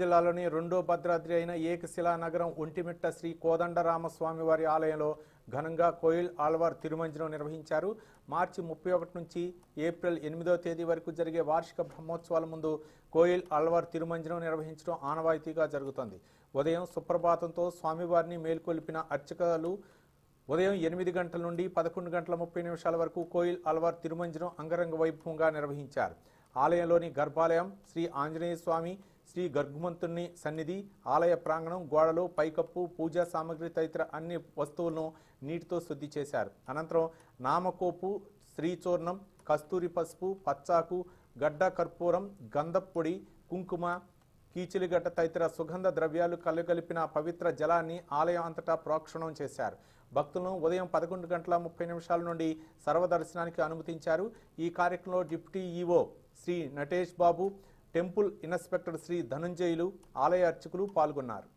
జిల్లాలోని రెండో భద్రాద్రి అయిన ఏకశిలా నగరం ఒంటిమిట్ట శ్రీ కోదండరామస్వామి వారి ఆలయంలో ఘనంగా కోయిల్ ఆల్వార్ తిరుమంజనం నిర్వహించారు. మార్చి ముప్పై ఒకటి నుంచి ఏప్రిల్ ఎనిమిదో తేదీ వరకు జరిగే వార్షిక బ్రహ్మోత్సవాల ముందు కోయిల్ ఆల్వార్ తిరుమంజనం నిర్వహించడం ఆనవాయితీగా జరుగుతుంది. ఉదయం సుప్రభాతంతో స్వామివారిని మేల్కొల్పిన అర్చకులు ఉదయం ఎనిమిది గంటల నుండి పదకొండు గంటల ముప్పై నిమిషాల వరకు కోయిల్ అల్వార్ తిరుమంజనం అంగరంగ వైభవంగా నిర్వహించారు. ఆలయంలోని గర్భాలయం శ్రీ ఆంజనేయ స్వామి శ్రీ గర్భమంతుని సన్నిధి ఆలయ ప్రాంగణం గోడలు పైకప్పు పూజా సామాగ్రి తదితర అన్ని వస్తువులను నీటితో శుద్ధి చేశారు. అనంతరం నామకోపు శ్రీచూర్ణం కస్తూరి పసుపు పచ్చాకు గడ్డ కర్పూరం గంధప్పొడి కుంకుమ కీచిలిగడ్డ తదితర సుగంధ ద్రవ్యాలు కలుగలిపిన పవిత్ర జలాన్ని ఆలయం అంతటా ప్రోక్షణం చేశారు. భక్తులను ఉదయం పదకొండు గంటల ముప్పై నిమిషాల నుండి సర్వదర్శనానికి అనుమతించారు. ఈ కార్యక్రమంలో deputy EO Shri Natesh Babu temple inspector Shri Dhanunjayulu ఆలయ అర్చకులు పాల్గొన్నారు.